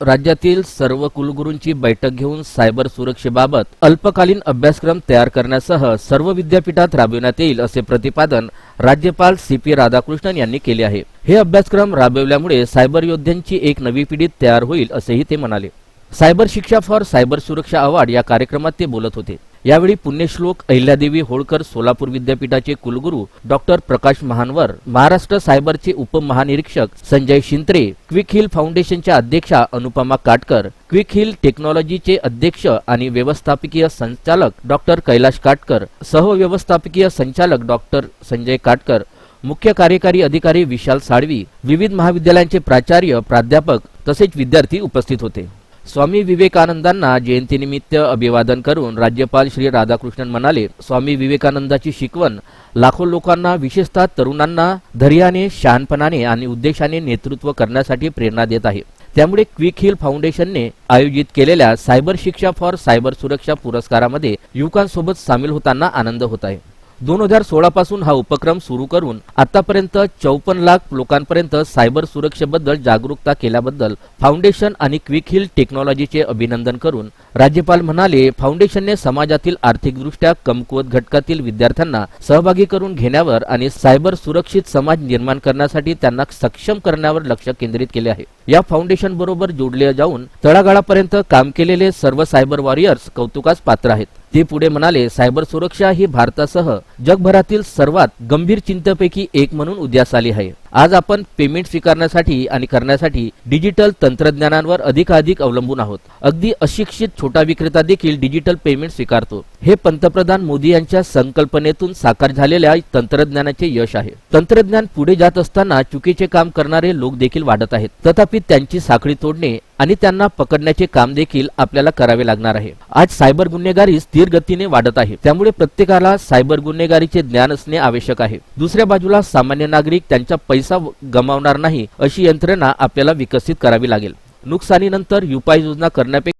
राज्यातील सर्व कुलगुरूंची बैठक घेऊन सायबर सुरक्षेबाबत अल्पकालीन अभ्यासक्रम तयार करण्यासह सर्व विद्यापीठात राबविण्यात येईल असे प्रतिपादन राज्यपाल सी पी राधाकृष्णन यांनी केले आहे. हे अभ्यासक्रम राबविल्यामुळे सायबर योद्ध्यांची एक नवी पिढी तयार होईल असेही ते म्हणाले. सायबर शिक्षा फॉर सायबर सुरक्षा अवॉर्ड या कार्यक्रमात ते बोलत होते. यावेळी पुण्यश्लोक अहिल्यादेवी होळकर सोलापूर विद्यापीठाचे कुलगुरू डॉक्टर प्रकाश महानवर महाराष्ट्र सायबरचे उपमहानिरीक्षक संजय शिंत्रे क्विक हिल फाउंडेशनच्या अध्यक्षा अनुपमा काटकर क्विक हिल टेक्नॉलॉजीचे अध्यक्ष आणि व्यवस्थापकीय संचालक डॉक्टर कैलाश काटकर सहव्यवस्थापकीय संचालक डॉक्टर संजय काटकर मुख्य कार्यकारी अधिकारी विशाल साळवी विविध महाविद्यालयांचे प्राचार्य प्राध्यापक तसेच विद्यार्थी उपस्थित होते. स्वामी विवेकानंदांना जयंतीनिमित्त अभिवादन करून राज्यपाल श्री राधाकृष्णन म्हणाले स्वामी विवेकानंदाची शिकवण लाखो लोकांना विशेषतः तरुणांना धैर्याने शहाणपणाने आणि उद्देशाने नेतृत्व करण्यासाठी प्रेरणा देत आहे. त्यामुळे क्विक हिल फाउंडेशनने आयोजित केलेल्या सायबर शिक्षा फॉर सायबर सुरक्षा पुरस्कारामध्ये युवकांसोबत सामील होताना आनंद होत आहे. दोन हजार सोळा पासून हा उपक्रम सुरू करून आतापर्यंत चौपन्न लाख लोकांपर्यंत सायबर सुरक्षेबद्दल जागरूकता केल्याबद्दल फाउंडेशन आणि क्विक हिल टेक्नॉलॉजीचे अभिनंदन करून राज्यपाल म्हणाले फाउंडेशनने समाजातील आर्थिकदृष्ट्या कमकुवत घटकातील विद्यार्थ्यांना सहभागी करून घेण्यावर आणि सायबर सुरक्षित समाज निर्माण करण्यासाठी त्यांना सक्षम करण्यावर लक्ष केंद्रित केले आहे. या फाउंडेशन बरोबर जोडले जाऊन तळागाळापर्यंत काम केलेले सर्व सायबर वॉरियर्स कौतुकास पात्र आहेत. ते पुढे म्हणाले सायबर सुरक्षा ही भारतासह जगभरातील सर्वात गंभीर चिंतेपैकी एक म्हणून उद्यास आली आहे. आज आपण पेमेंट स्वीकारण्यासाठी आणि करण्यासाठी डिजिटल तंत्रज्ञानावर अधिकाधिक अवलंबून आहोत. अगदी अशिक्षित छोटा विक्रेता देखील डिजिटल पेमेंट स्वीकारतो. हे पंतप्रधान मोदी यांच्या संकल्पनेतून साकार झालेल्या तंत्रज्ञानाचे यश आहे. तंत्रज्ञान पुढे जात असताना चुकीचे काम करणारे लोक देखील वाढत आहेत. तथापि त्यांची साखळी तोडणे आणि त्यांना पकडण्याचे काम देखील आपल्याला करावे लागणार आहे. आज सायबर गुन्हेगारी स्थिर गतीने वाढत आहे. त्यामुळे प्रत्येकाला सायबर गुन्हेगारीचे ज्ञान असणे आवश्यक आहे. दुसऱ्या बाजूला सामान्य नागरिक त्यांच्या पैसा गमावणार नाही अशी यंत्रणा आपल्याला विकसित करावी लागेल. नुकसानीनंतर उपाययोजना करण्यापेक्षा